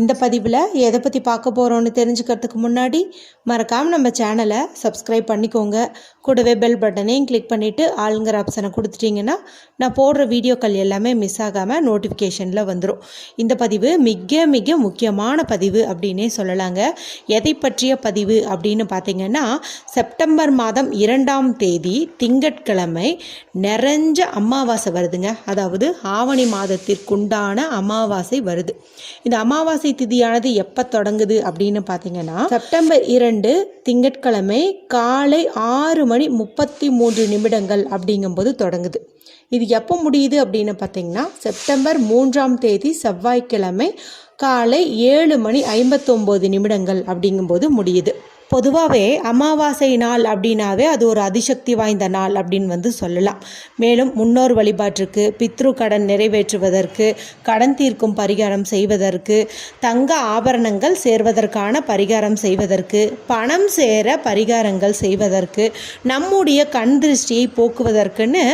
இந்த பதிவில் எதை பற்றி பார்க்க போகிறோன்னு தெரிஞ்சுக்கிறதுக்கு முன்னாடி மறக்காமல் நம்ம சேனலை சப்ஸ்கிரைப் பண்ணிக்கோங்க. கூடவே பெல் பட்டனையும் கிளிக் பண்ணிவிட்டு ஆளுங்கிற ஆப்ஷனை கொடுத்துட்டிங்கன்னா நான் போடுற வீடியோக்கள் எல்லாமே மிஸ் ஆகாமல் நோட்டிஃபிகேஷனில் வந்துடும் இந்த பதிவு மிக மிக முக்கியமான பதிவு அப்படின்னே சொல்லலாங்க. எதை பற்றிய பதிவு அப்படின்னு பார்த்தீங்கன்னா செப்டம்பர் மாதம் இரண்டாம் தேதி திங்கட்கிழமை நிறைஞ்ச அமாவாசை வருதுங்க. அதாவது ஆவணி மாதத்திற்குண்டான அமாவாசை வருது. இந்த அமாவாசை திதியானது எப்போ தொடங்குது அப்படின்னு பார்த்தீங்கன்னா செப்டம்பர் இரண்டு திங்கட்கிழமை காலை ஆறு மணி முப்பத்தி மூன்று நிமிடங்கள் அப்படிங்கும்போது தொடங்குது. இது எப்போ முடியுது அப்படின்னு பார்த்தீங்கன்னா செப்டம்பர் மூன்றாம் தேதி செவ்வாய்க்கிழமை காலை ஏழு மணி ஐம்பத்தொம்போது நிமிடங்கள் அப்படிங்கும்போது முடியுது. பொதுவாகவே அமாவாசை நாள் அப்படின்னாவே அது ஒரு அதிசக்தி வாய்ந்த நாள் அப்படின்னு வந்து சொல்லலாம். மேலும் முன்னோர் வழிபாட்டிற்கு பித்ரு கடன் நிறைவேற்றுவதற்கு கடன் தீர்க்கும் பரிகாரம் செய்வதற்கு தங்க ஆபரணங்கள் சேர்வதற்கான பரிகாரம் செய்வதற்கு பணம் சேர பரிகாரங்கள் செய்வதற்கு நம்முடைய கண் திருஷ்டியை போக்குவதற்குன்னு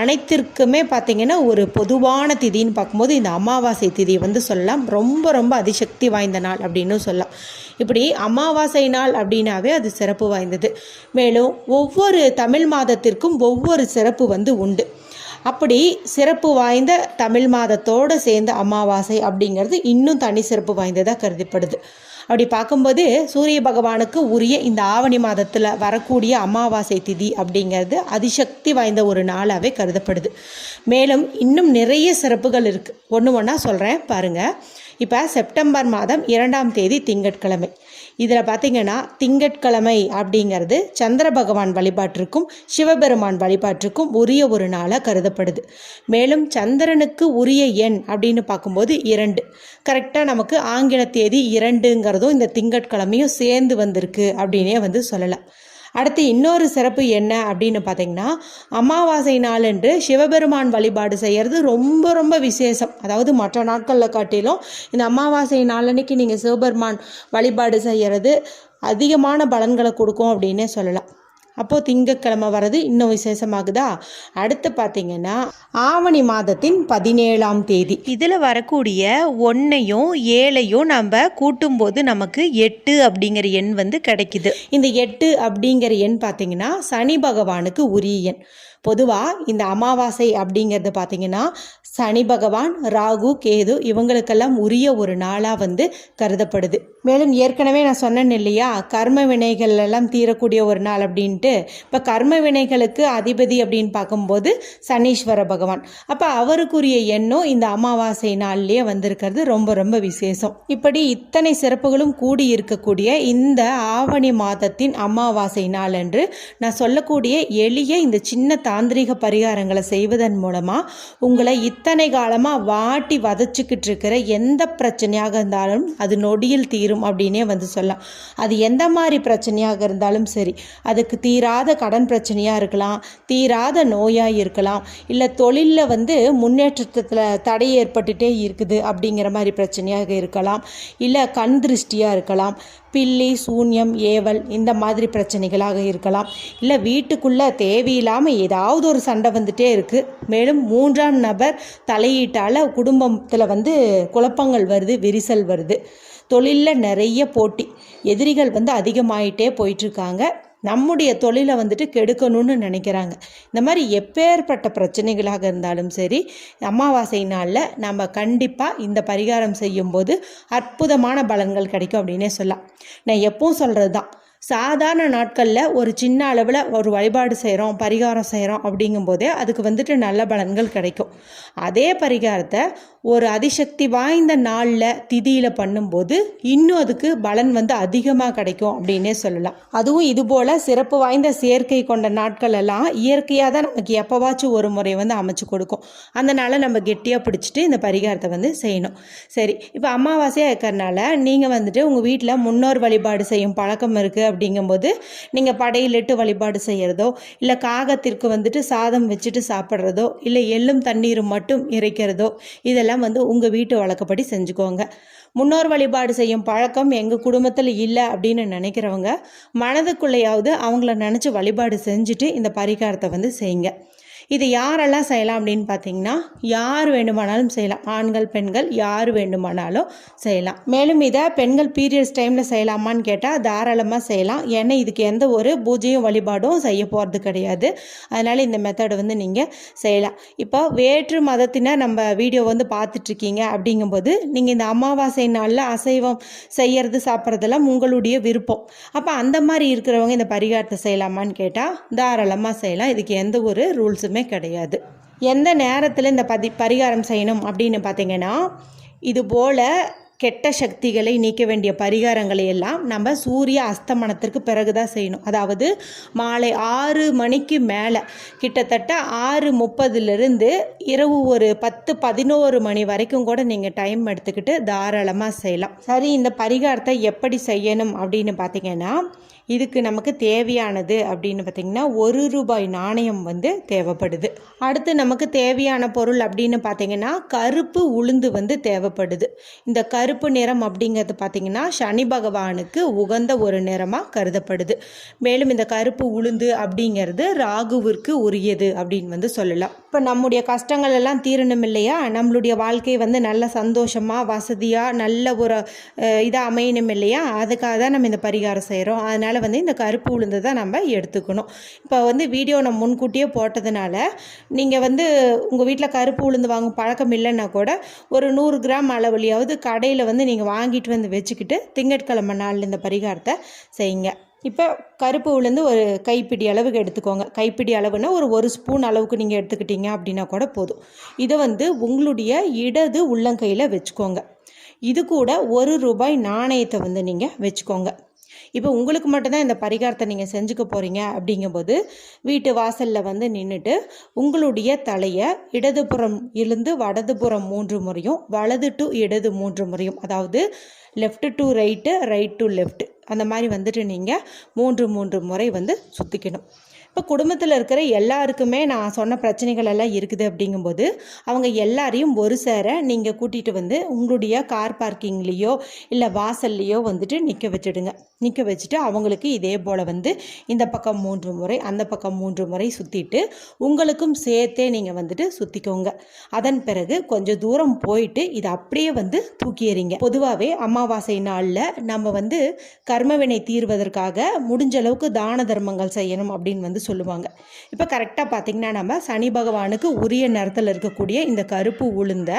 அனைத்திற்குமே பார்த்திங்கன்னா ஒரு பொதுவான திதின்னு பார்க்கும்போது இந்த அமாவாசை திதி வந்து சொல்லலாம். ரொம்ப ரொம்ப அதிசக்தி வாய்ந்த நாள் அப்படின்னு சொல்லலாம். இப்படி அமாவாசை நாள் அப்படின்னாவே அது சிறப்பு வாய்ந்தது. மேலும் ஒவ்வொரு தமிழ் மாதத்திற்கும் ஒவ்வொரு சிறப்பு வந்து உண்டு. அப்படி சிறப்பு வாய்ந்த தமிழ் மாதத்தோடு சேர்ந்த அமாவாசை அப்படிங்கிறது இன்னும் தனி சிறப்பு வாய்ந்ததாக கருதப்படுது. அப்படி பார்க்கும்போது சூரிய பகவானுக்கு உரிய இந்த ஆவணி மாதத்தில் வரக்கூடிய அமாவாசை திதி அப்படிங்கிறது அதிசக்தி வாய்ந்த ஒரு நாளாகவே கருதப்படுது. மேலும் இன்னும் நிறைய சிறப்புகள் இருக்குது ஒன்று ஒன்றா சொல்கிறேன் பாருங்கள் இப்போ செப்டம்பர் மாதம் இரண்டாம் தேதி திங்கட்கிழமை. இதில் பார்த்தீங்கன்னா திங்கட்கிழமை அப்படிங்கிறது சந்திர பகவான் வழிபாட்டிற்கும் சிவபெருமான் வழிபாட்டிற்கும் உரிய ஒரு நாளாக கருதப்படுது. மேலும் சந்திரனுக்கு உரிய எண் அப்படின்னு பார்க்கும்போது இரண்டு. கரெக்டாக நமக்கு ஆங்கில தேதி இரண்டுங்கிறதும் இந்த திங்கட்கிழமையும் சேர்ந்து வந்திருக்கு அப்படின்னே வந்து சொல்லலாம். அடுத்து இன்னொரு சிறப்பு என்ன அப்படின்னு பார்த்தீங்கன்னா அமாவாசை நாளன்று சிவபெருமான் வழிபாடு செய்கிறது ரொம்ப ரொம்ப விசேஷம். அதாவது மற்ற நாட்களில் காட்டிலும் இந்த அமாவாசை நாளன்னைக்கு நீங்கள் சிவபெருமான் வழிபாடு செய்கிறது அதிகமான பலன்களை கொடுக்கும் அப்படின்னே சொல்லலாம். அப்போது திங்கட்கிழமை வர்றது இன்னும் விசேஷமாகுதா? அடுத்து பார்த்தீங்கன்னா ஆவணி மாதத்தின் பதினேழாம் தேதி. இதில் வரக்கூடிய ஒன்றையும் ஏழையும் நம்ம கூட்டும்போது நமக்கு எட்டு அப்படிங்கிற எண் வந்து கிடைக்குது. இந்த எட்டு அப்படிங்கிற எண் பார்த்தீங்கன்னா சனி பகவானுக்கு உரிய எண். பொதுவாக இந்த அமாவாசை அப்படிங்கிறது பார்த்தீங்கன்னா சனி பகவான் ராகு கேது இவங்களுக்கெல்லாம் உரிய ஒரு நாளாக வந்து கருதப்படுது. மேலும் ஏற்கனவே நான் சொன்னேன் இல்லையா கர்ம வினைகள் எல்லாம் தீரக்கூடிய ஒரு நாள் அப்படின்ட்டு. இப்போ கர்ம வினைகளுக்கு அதிபதி அப்படின்னு பார்க்கும்போது சனீஸ்வர பகவான். அப்போ அவருக்குரிய எண்ணம் இந்த அமாவாசை நாள்லேயே வந்திருக்கிறது ரொம்ப ரொம்ப விசேஷம். இப்படி இத்தனை சிறப்புகளும் கூடி இருக்கக்கூடிய இந்த ஆவணி மாதத்தின் அமாவாசை நாள் என்று நான் சொல்லக்கூடிய எளிய இந்த சின்ன தாந்திரிக பரிகாரங்களை செய்வதன் மூலமாக உங்களை இத்தனை காலமாக வாட்டி வதச்சிக்கிட்டு இருக்கிற எந்த பிரச்சனையாக இருந்தாலும் அது நொடியில் தீரும் அப்படின்னே வந்து சொல்லலாம். அது எந்த மாதிரி பிரச்சனையாக இருந்தாலும் சரி அதுக்கு தீராத கடன் பிரச்சனையாக இருக்கலாம் தீராத நோயாக இருக்கலாம் இல்லை தொழிலில் வந்து முன்னேற்றத்தில் தடை ஏற்பட்டுட்டே இருக்குது அப்படிங்கிற மாதிரி பிரச்சனையாக இருக்கலாம் இல்லை கண் திருஷ்டியாக இருக்கலாம் பில்லி சூன்யம் ஏவல் இந்த மாதிரி பிரச்சனைகளாக இருக்கலாம். இல்லை வீட்டுக்குள்ளே தேவையில்லாமல் ஏதாவது ஒரு சண்டை வந்துட்டே இருக்குது மேலும் மூன்றாம் நபர் தலையீட்டால் குடும்பத்தில் வந்து குழப்பங்கள் வருது விரிசல் வருது. தொழிலில் நிறைய போட்டி. எதிரிகள் வந்து அதிகமாயிட்டே போயிட்டுருக்காங்க நம்முடைய தொழிலை வந்துட்டு கெடுக்கணும்னு நினைக்கிறாங்க. இந்த மாதிரி எப்பேற்பட்ட பிரச்சனைகளாக இருந்தாலும் சரி அமாவாசை நாளில் நம்ம கண்டிப்பாக இந்த பரிகாரம் செய்யும்போது அற்புதமான பலன்கள் கிடைக்கும் அப்படின்னே சொல்லலாம். நான் எப்பவும் சொல்கிறது தான் சாதாரண நாட்களில் ஒரு சின்ன அளவில் ஒரு வழிபாடு செய்கிறோம் பரிகாரம் செய்கிறோம் அப்படிங்கும்போதே அதுக்கு வந்துட்டு நல்ல பலன்கள் கிடைக்கும். அதே பரிகாரத்தை ஒரு அதிசக்தி வாய்ந்த நாளில் திதியில் பண்ணும்போது இன்னும் அதுக்கு பலன் வந்து அதிகமாக கிடைக்கும் அப்படின்னே சொல்லலாம். அதுவும் இதுபோல் சிறப்பு வாய்ந்த சேர்க்கை கொண்ட நாட்கள் எல்லாம் இயற்கையாக தான் நமக்கு எப்போவாச்சும் ஒரு முறை வந்து அமைச்சு கொடுக்கும். அந்த நாளை நம்ம கெட்டியாக பிடிச்சிட்டு இந்த பரிகாரத்தை வந்து செய்யணும். சரி இப்போ அமாவாசையாக இருக்கிறனால நீங்கள் வந்துட்டு உங்கள் வீட்டில் முன்னோர் வழிபாடு செய்யும் பழக்கம் இருக்குது அப்படிங்கும்போது நீங்கள் படையிலிட்டு வழிபாடு செய்கிறதோ இல்லை காகத்திற்கு வந்துட்டு சாதம் வச்சுட்டு சாப்பிட்றதோ இல்லை எள்ளும் தண்ணீரும் மட்டும் இறைக்கிறதோ இதெல்லாம் வந்து உங்கள் வீட்டு வழக்கப்படி செஞ்சுக்கோங்க. முன்னோர் வழிபாடு செய்யும் பழக்கம் எங்கள் குடும்பத்தில் இல்லை அப்படின்னு நினைக்கிறவங்க மனதுக்குள்ளேயாவது அவங்கள நினச்சி வழிபாடு செஞ்சுட்டு இந்த பரிகாரத்தை வந்து செய்யுங்க. இது யாரெல்லாம் செய்யலாம் அப்படின்னு பார்த்தீங்கன்னா யார் வேண்டுமானாலும் செய்யலாம். ஆண்கள் பெண்கள் யார் வேண்டுமானாலும் செய்யலாம். மேலும் இதை பெண்கள் பீரியட்ஸ் டைமில் செய்யலாமான்னு கேட்டால் தாராளமாக செய்யலாம். ஏன்னா இதுக்கு எந்த ஒரு பூஜையும் வழிபாடும் செய்ய போகிறது கிடையாது. அதனால் இந்த மெத்தடை வந்து நீங்கள் செய்யலாம். இப்போ வேற்று மதத்தினர் நம்ம வீடியோ வந்து பார்த்துட்ருக்கீங்க அப்படிங்கும்போது நீங்கள் இந்த அமாவாசை நாளில் அசைவம் செய்யறது சாப்பிட்றதெல்லாம் உங்களுடைய விருப்பம். அப்போ அந்த மாதிரி இருக்கிறவங்க இந்த பரிகாரத்தை செய்யலாமான்னு கேட்டால் தாராளமாக செய்யலாம். இதுக்கு எந்த ஒரு ரூல்ஸுமே கிடையாது. எந்த நேரத்தில் இந்த பதி பரிகாரம் செய்யணும் அப்படின்னு பார்த்தீங்கன்னா இது போல் கெட்ட சக்திகளை நீக்க வேண்டிய பரிகாரங்களை எல்லாம் நம்ம சூரிய அஸ்தமனத்திற்கு பிறகு தான் செய்யணும். அதாவது மாலை ஆறு மணிக்கு மேலே கிட்டத்தட்ட ஆறு முப்பதுலேருந்து இரவு ஒரு பத்து பதினோரு மணி வரைக்கும் கூட நீங்கள் டைம் எடுத்துக்கிட்டு தாராளமாக செய்யலாம். சரி இந்த பரிகாரத்தை எப்படி செய்யணும் அப்படின்னு பார்த்தீங்கன்னா இதுக்கு நமக்கு தேவையானது அப்படின்னு பார்த்திங்கன்னா ஒரு ரூபாய் நாணயம் வந்து தேவைப்படுது. அடுத்து நமக்கு தேவையான பொருள் அப்படின்னு பார்த்திங்கன்னா கருப்பு உளுந்து வந்து தேவைப்படுது. இந்த கரு கருப்பு நிறம் அப்படிங்கிறது பார்த்திங்கன்னா சனி பகவானுக்கு உகந்த ஒரு நிறமாக கருதப்படுது. மேலும் இந்த கருப்பு உளுந்து அப்படிங்கிறது ராகுவிற்கு உரியது அப்படின்னு வந்து சொல்லலாம். இப்போ நம்முடைய கஷ்டங்கள் எல்லாம் தீரணும் இல்லையா? நம்மளுடைய வாழ்க்கை வந்து நல்ல சந்தோஷமாக வசதியாக நல்ல ஒரு இதாக அமையணும் இல்லையா? அதுக்காக தான் நம்ம இந்த பரிகாரம் செய்கிறோம் அதனால் வந்து இந்த கருப்பு உளுந்து தான் நம்ம எடுத்துக்கணும். இப்போ வந்து வீடியோ நம்ம முன்கூட்டியே போட்டதுனால நீங்கள் வந்து உங்கள் வீட்டில் கருப்பு உளுந்து வாங்கும் பழக்கம் இல்லைன்னா கூட ஒரு நூறு கிராம் அளவுலையாவது கடையில் வந்து நீங்கள் வாங்கிட்டு வந்து வச்சுக்கிட்டு திங்கட்கிழமை நாளில் இந்த பரிகாரத்தை செய்யுங்க. இப்போ கருப்பு உளுந்து ஒரு கைப்பிடி அளவுக்கு எடுத்துக்கோங்க. கைப்பிடி அளவுன்னா ஒரு ஒரு ஸ்பூன் அளவுக்கு நீங்கள் எடுத்துக்கிட்டீங்க அப்படின்னா கூட போதும். இதை வந்து உங்களுடைய இடது உள்ளங்கையில் வச்சுக்கோங்க. இது கூட ஒரு ரூபாய் நாணயத்தை வந்து நீங்கள் வச்சுக்கோங்க. இப்போ உங்களுக்கு மட்டும்தான் இந்த பரிகாரத்தை நீங்கள் செஞ்சுக்க போகிறீங்க அப்படிங்கும்போது வீட்டு வாசலில் வந்து நின்றுட்டு உங்களுடைய தலையை இடதுபுறம் இருந்து வடதுபுறம் மூன்று முறையும் வலது டு இடது மூன்று முறையும் அதாவது left to right right to left அந்த மாதிரி வந்துட்டு நீங்கள் மூன்று மூன்று முறை வந்து சுற்றிக்கணும் இப்போ குடும்பத்தில் இருக்கிற எல்லாருக்குமே நான் சொன்ன பிரச்சனைகள் எல்லாம் இருக்குது அப்படிங்கும்போது அவங்க எல்லாரையும் ஒரு சேர நீங்கள் கூட்டிகிட்டு வந்து உங்களுடைய கார் பார்க்கிங்லேயோ இல்லை வாசல்லையோ வந்துட்டு நிற்க வச்சுடுங்க. நிற்க வச்சுட்டு அவங்களுக்கு இதே போல் வந்து இந்த பக்கம் மூன்று முறை அந்த பக்கம் மூன்று முறை சுற்றிட்டு உங்களுக்கும் சேர்த்தே நீங்கள் வந்துட்டு சுற்றிக்கோங்க அதன் பிறகு கொஞ்சம் தூரம் போயிட்டு இதை அப்படியே வந்து தூக்கி எறிங்க. பொதுவாகவே அமாவாசை நாளில் நம்ம வந்து கர்மவினை தீர்வதற்காக முடிஞ்ச அளவுக்கு தான தர்மங்கள் செய்யணும் அப்படின்னு வந்து சொல்லுவாங்க. இப்போ கரெக்டாக பார்த்திங்கன்னா நம்ம சனி பகவானுக்கு உரிய நேரத்தில் இருக்கக்கூடிய இந்த கருப்பு உளுந்த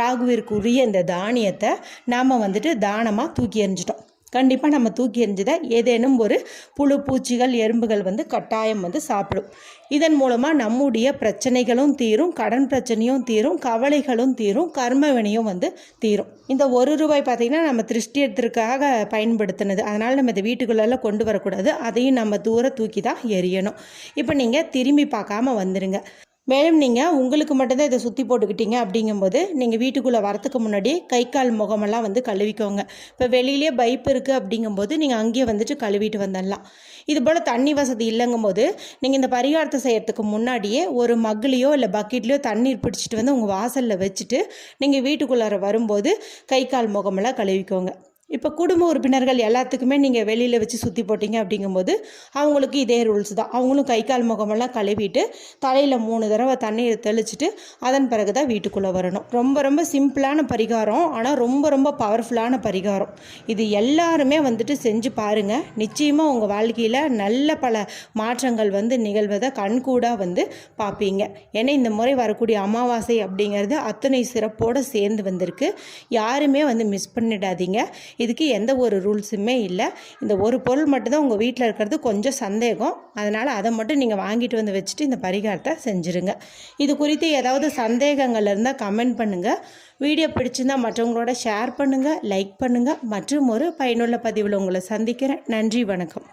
ராகுவிற்கு உரிய இந்த தானியத்தை நாம் வந்துட்டு தானமாக தூக்கி எறிஞ்சிட்டோம். கண்டிப்பாக நம்ம தூக்கி எறிஞ்சதை ஏதேனும் ஒரு புழு பூச்சிகள் எறும்புகள் வந்து கட்டாயம் வந்து சாப்பிடும். இதன் மூலமாக நம்முடைய பிரச்சனைகளும் தீரும் கடன் பிரச்சனையும் தீரும் கவலைகளும் தீரும் கர்மவினையும் வந்து தீரும். இந்த ஒரு ரூபாய் பார்த்திங்கன்னா நம்ம திருஷ்டியத்திற்காக பயன்படுத்தினது. அதனால் நம்ம இதை வீட்டுக்குள்ளெல்லாம் கொண்டு வரக்கூடாது. அதையும் நம்ம தூர தூக்கி தான் எரியணும் இப்போ நீங்கள் திரும்பி பார்க்காம வந்துடுங்க மேலும் நீங்கள் உங்களுக்கு மட்டும்தான் இதை சுற்றி போட்டுக்கிட்டீங்க அப்படிங்கும்போது நீங்கள் வீட்டுக்குள்ளே வரத்துக்கு முன்னாடி கை கால் முகமெல்லாம் வந்து கழுவிக்கோங்க. இப்போ வெளியிலே பைப் இருக்குது அப்படிங்கும்போது நீங்கள் அங்கேயே வந்துட்டு கழுவிட்டு வந்துடலாம். இது போல் தண்ணி வசதி இல்லைங்கும்போது நீங்கள் இந்த பரிகாரத்தை செய்கிறதுக்கு முன்னாடியே ஒரு மக்குலேயோ இல்லை பக்கெட்லேயோ தண்ணீர் பிடிச்சிட்டு வந்து உங்கள் வாசலில் வச்சுட்டு நீங்கள் வீட்டுக்குள்ளார வரும்போது கை கால் முகமெல்லாம் கழுவிக்கோங்க. இப்போ குடும்ப உறுப்பினர்கள் எல்லாத்துக்குமே நீங்கள் வெளியில் வச்சு சுற்றி போட்டிங்க அப்படிங்கும்போது அவங்களுக்கு இதே ரூல்ஸ் தான். அவங்களும் கை கால் முகமெல்லாம் கழுவிட்டு தலையில் மூணு தடவை தண்ணீர் தெளிச்சுட்டு அதன் பிறகு தான் வீட்டுக்குள்ளே வரணும். ரொம்ப ரொம்ப சிம்பிளான பரிகாரம் ஆனால் ரொம்ப ரொம்ப பவர்ஃபுல்லான பரிகாரம். இது எல்லாருமே வந்துட்டு செஞ்சு பாருங்கள் நிச்சயமாக உங்கள் வாழ்க்கையில் நல்ல பல மாற்றங்கள் வந்து நிகழ்வதை கண்கூடாக வந்து பார்ப்பீங்க ஏன்னா இந்த முறை வரக்கூடிய அமாவாசை அப்படிங்கிறது அத்தனை சிறப்போடு சேர்ந்து வந்திருக்கு. யாருமே வந்து மிஸ் பண்ணிடாதீங்க. இதுக்கு எந்த ஒரு ரூல்ஸுமே இல்லை. இந்த ஒரு பொருள் மட்டும்தான் உங்கள் வீட்டில் இருக்கிறது கொஞ்சம் சந்தேகம். அதனால் அதை மட்டும் நீங்கள் வாங்கிட்டு வந்து வச்சுட்டு இந்த பரிகாரத்தை செஞ்சுருங்க. இது குறித்து ஏதாவது சந்தேகங்கள் இருந்தால் கமெண்ட் பண்ணுங்கள் வீடியோ பிடிச்சிருந்தால் மற்றவங்களோட ஷேர் பண்ணுங்கள் லைக் பண்ணுங்கள் மற்றும் ஒரு பயனுள்ள பதிவில் உங்களை சந்திக்கிறேன். நன்றி வணக்கம்.